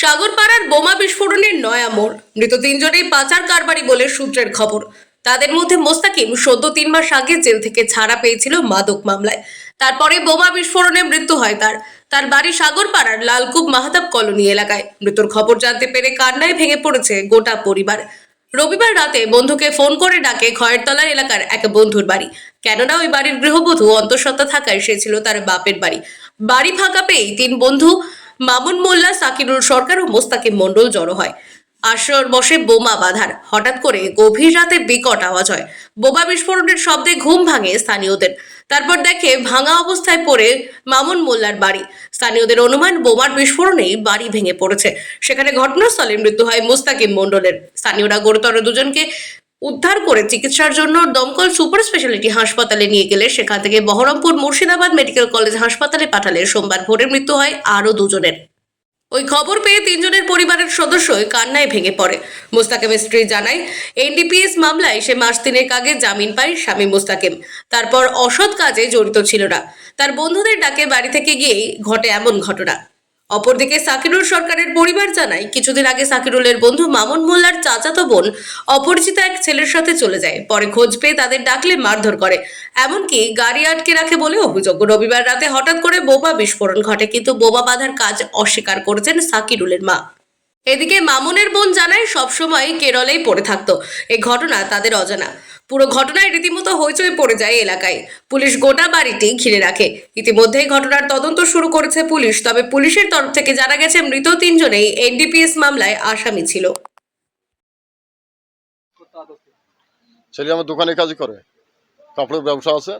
সাগরপাড়ার বোমা বিস্ফোরণের নয়া মোড়। মৃত তিনজনেই পাচার কারবারি বলে সূত্রের খবর। তাদের মধ্যে মোস্তাকিম সদ্য তিন মাস আগে জেল থেকে ছাড়া পেয়েছিল মাদক মামলায়। তারপরে বোমা বিস্ফোরণে মৃত্যু হয় তার। তার বাড়ি সাগরপাড়ার লালকুপ মাহাতাব কলোনি এলাকায়। মৃত্যুর খবর জানতে পেরে কান্নায় ভেঙে পড়েছে গোটা পরিবার। রবিবার রাতে বন্ধুকে ফোন করে ডাকে খয়েরতলার এলাকার এক বন্ধুর বাড়ি। কেননা ওই বাড়ির গৃহবধূ অন্তঃসত্ত্বা থাকায় সে ছিল তার বাপের বাড়ি। বাড়ি ফাঁকা পেয়েই তিন বন্ধু মামুন মোল্লা সাকিরুল সরকার ও মোস্তাকিম মণ্ডল জড়ো হয়। আশ্রর বসে বোমা বাঁধার, হঠাৎ করে গভীর রাতে বিকট আওয়াজ হয়। বোমা বিস্ফোরণের শব্দে ঘুম ভাঙে স্থানীয়দের। তারপর দেখে ভাঙা অবস্থায় পড়ে মামুন মোল্লার বাড়ি। স্থানীয়দের অনুমান, বোমার বিস্ফোরণেই বাড়ি ভেঙে পড়েছে। সেখানে ঘটনাস্থলে মৃত্যু হয় মোস্তাকিম মণ্ডলের। স্থানীয়রা গুরুতর দুজনকে উদ্ধার করে চিকিৎসার জন্য দমকল সুপার স্পেশালিটি হাসপাতালে নিয়ে গেলে সেখান থেকে বহরমপুর মুর্শিদাবাদ মেডিকেল কলেজ হাসপাতালে পাঠালে সোমবার ভোরে মৃত্যু হয় আরও দুজনের। ওই খবর পেয়ে তিনজনের পরিবারের সদস্যই কান্নায় ভেঙে পড়ে। মোস্তাকিমের স্ত্রী জানায়, এনডিপিএস মামলায় সে মাস তিনেক আগে জামিন পায় স্বামী মোস্তাকিম। তারপর অসৎ কাজে জড়িত ছিল না। তার বন্ধুদের ডাকে বাড়ি থেকে গিয়েই ঘটে এমন ঘটনা। অপরদিকে সাকিরুল সরকারের পরিবার জানায়, কিছুদিন আগে সাকিরুলের বন্ধু মামুন মোল্লার চাচাতো বোন অপরিচিত এক ছেলের সাথে চলে যায়, পরে খোঁজ পেয়ে তাদের ডাকলে মারধর করে। এমনকি গাড়ি আটকে রাখে বলে অভিযোগ। রবিবার রাতে হঠাৎ করে বোবা বিস্ফোরণ ঘটে, কিন্তু বোবা বাঁধার কাজ অস্বীকার করেছেন সাকিরুলের মা। এদিকে মামুনের বোন জানায় সবসময় কেরলেই পড়ে থাকতো। এই ঘটনা তাদের অজানা। পুরো ঘটনায় রীতিমতো হইচই পড়ে যায় এলাকায়। পুলিশ গোটা বাড়িটি ঘিরে রাখে। ইতিমধ্যেই ঘটনার তদন্ত শুরু করেছে পুলিশ, তবে পুলিশের তরফ থেকে জানা গেছে, মৃত তিনজনেই এনডিপিএস মামলায় আসামি ছিল। ছেলে আমার দোকানে কাজ করে, কাপড়ের ব্যবসা আছে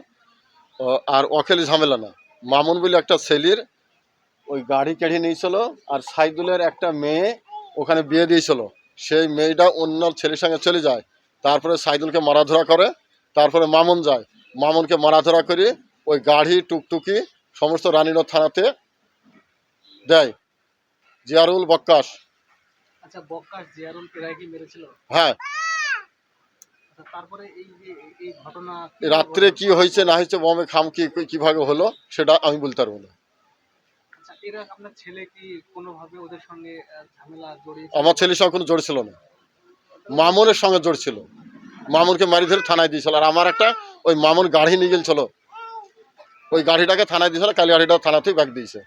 আর অখেলি ঝামেলা না। মামুন বলে একটা ছেলের ওই গাড়ি কেড়ে নিয়েছিল, আর সাইদুলের একটা মেয়ে ওখানে বিয়ে দিয়েছিল। সেই মেয়েটা অন্য ছেলের সঙ্গে চলে যায়। তারপরে সাইদুলকে মারাধরা করে। তারপরে মামুন যায়। মামুনকে মারাধরা করে ওই গাড়ি টুকটুকি সমস্ত রানীনগর থানাতে দেয়। জিয়ারুল বক্কাস। আচ্ছা হ্যাঁ। আচ্ছা রাত্রে কি হয়েছে না হয়েছে বমে খাম কি কীভাবে হলো সেটা আমি বলতে পারব না। এরা আপনার ছেলে কি কোনোভাবে ওদের সঙ্গে আহ, ঝামেলা জড়িয়ে আমার ছেলের সঙ্গে কোনো জোর ছিল না। মামুনের সঙ্গে জোর ছিল। মামুনকে মারি ধরে থানায় দিয়েছিল। আর আমার একটা ওই মামুন গাড়ি নিয়ে গেছিল। ওই গাড়িটাকে থানায় দিয়েছিল কালী গাড়িটা থানাতেই ব্যাগ দিয়েছে।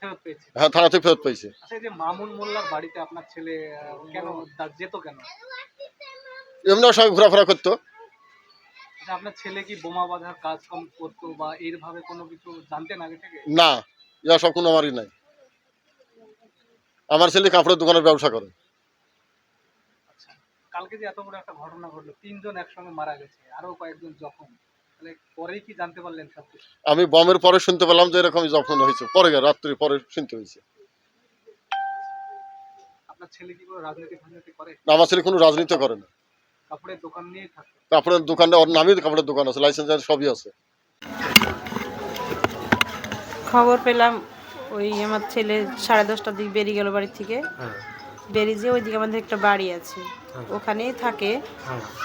ফেরত পেয়েছে? হ্যাঁ ফেরত পেয়েছে। আচ্ছা মামুন মোল্লার বাড়িতে আপনার ছেলে কেন দা- যেত কেন? এমনি ওর সঙ্গে ঘোরাফেরা করতো। আচ্ছা আপনার ছেলে কি বোমা বাঁধার কাজ করতো বা এইভাবে কোনো কিছু জানতেন আগে থেকে? না। ইয়া সব কোনো আমারই নাই। আমার ছেলে কাপড়ের দোকানের ব্যবসা করে। আচ্ছা কালকে যে এত বড় একটা ঘটনা ঘটলো তিনজন একসঙ্গে মারা গেছে আরও কয়েকজন জখম। তাহলে কি জানতে পারলেন আমি বমের পরে শুনতে পেলাম যে এরকম যখন হয়েছে। পরে রাত্রি পরে শুনতে হয়েছে। আপনার ছেলে কি কোনো রাজনীতি ফাজনীতি করে? না, আমার ছেলে কোনো রাজনীতি করে না। কাপড়ের দোকান নিয়ে কাপড়ের দোকানটা ওর নামই কাপড়ের দোকান আছে লাইসেন্স সবই আছে। খবর পেলাম ওই আমার ছেলে সাড়ে দশটার দিকে বেরিয়ে গেল বাড়ি থেকে। বেরিয়ে যেয়ে ওইদিকে আমাদের একটা বাড়ি আছে। ওখানেই থাকে।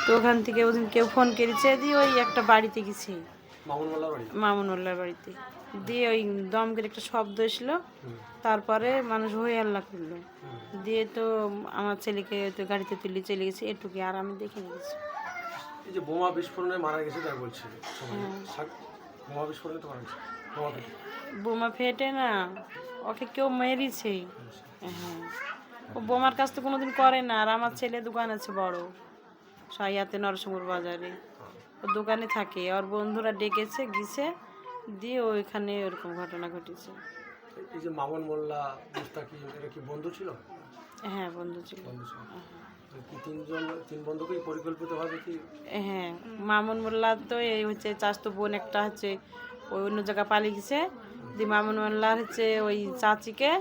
তো ওখান থেকে ওদিন কেউ ফোন করেছে দিয়ে ওই একটা বাড়িতে গেছি। মামুনুল্লার বাড়িতে? দিয়ে ওই দম করে একটা শব্দ এসলো। তারপরে মানুষ হয়ে আল্লাহ করল। দিয়ে তো আমার ছেলেকে তো গাড়িতে তুলে চলে গেছে এটুকু আর আমি দেখে নিয়েছি। এই যে বোমা বিস্ফোরণে মারা গেছে তাই বলছে। হ্যাঁ। বোমা বিস্ফোরণে তো মারা গেছে। বোমা ফেটে। না ওকে কেউ মেরেছে। হ্যাঁ ও বোমার কাজ তো কোনোদিন করে না আর আমার ছেলে দোকান আছে বড় সাইয়াতে নরসিংপুর বাজারে। ও দোকানে থাকে ওর বন্ধুরা ডেকেছে গিয়েছে দিয়ে ওইখানে ওরকম ঘটনা ঘটেছে। এই যে মামুন মোল্লা মুস্তাকিম এরা কি বন্ধু ছিল? হ্যাঁ বন্ধু ছিল। বন্ধু ছিল। তিনজন তিন পরিকল্পিতভাবে কি? হ্যাঁ মামুন মোল্লা তো এই হচ্ছে চাষ চাস্তো বোন একটা হচ্ছে ওই অন্য জায়গায় পালিয়ে গেছে। দিয়ে মামুন মোল্লার হচ্ছে ওই চাচিকে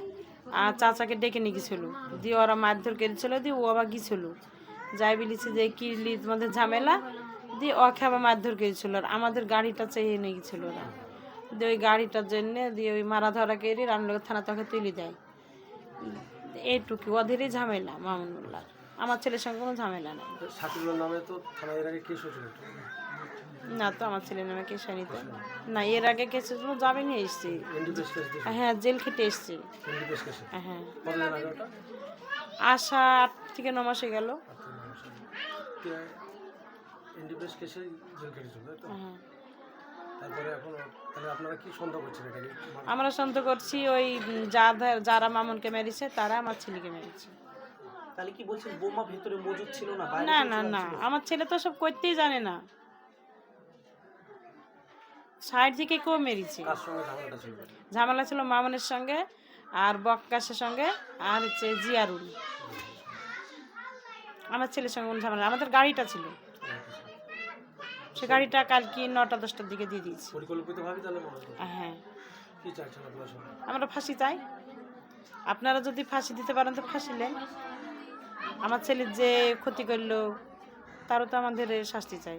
আর চাচাকে ডেকে নিয়ে গেছিল। দিয়ে ওরা মারধর করেছিল, দিয়ে ও আবার গিয়েছিল যাই বলেছে যে কি লি, তোমাদের ঝামেলা? দিয়ে ওকে আবার মারধর করেছিল আর আমাদের গাড়িটা চেয়ে নিয়ে গেছিল ওরা। দিয়ে ওই গাড়িটার জন্য দিয়ে ওই মারা ধরা করে রামনগর থানা তাকে তুলে দেয়। এইটুকু, ওদেরই ঝামেলা মামুন মোল্লার। আমার ছেলের সঙ্গে কোনো ঝামেলা নেই। নামে তো এর আগে না তো আমার ছেলে নামে কেস হয়নি তো না এর আগে কেসে তো যাবে নিয়ে এসছি। হ্যাঁ জেল খেটে এসছি। হ্যাঁ ওটা? আশা আট থেকে ন মাসে গেল। হ্যাঁ তারপরে এখন তাহলে আপনারা কি সন্দেহ করছেন এটাকে আমরা সন্দেহ করছি ওই যারা মামুনকে মেরেছে তারা আমার ছেলেকে মেরেছে। তাহলে কি বলছেন বোমা ভেতরে মজুদ ছিল না না না? না। আমার ছেলে তো সব করতেই জানে না। সাইড থেকে কেউ মেরেছে ঝামেলা ছিল মামুনের সঙ্গে আর বক্কাসের সঙ্গে আর হচ্ছে জিয়ারুল। আমার ছেলের সঙ্গে কোনো ঝামেলা আমাদের গাড়িটা ছিল। সে গাড়িটা কালকে নটা দশটার দিকে দিয়ে দিয়েছি। হ্যাঁ। আমরা ফাঁসি চাই। আপনারা যদি ফাঁসি দিতে পারেন তো ফাঁসি নেন। আমার ছেলের যে ক্ষতি করল তারও তো আমাদের শাস্তি চাই।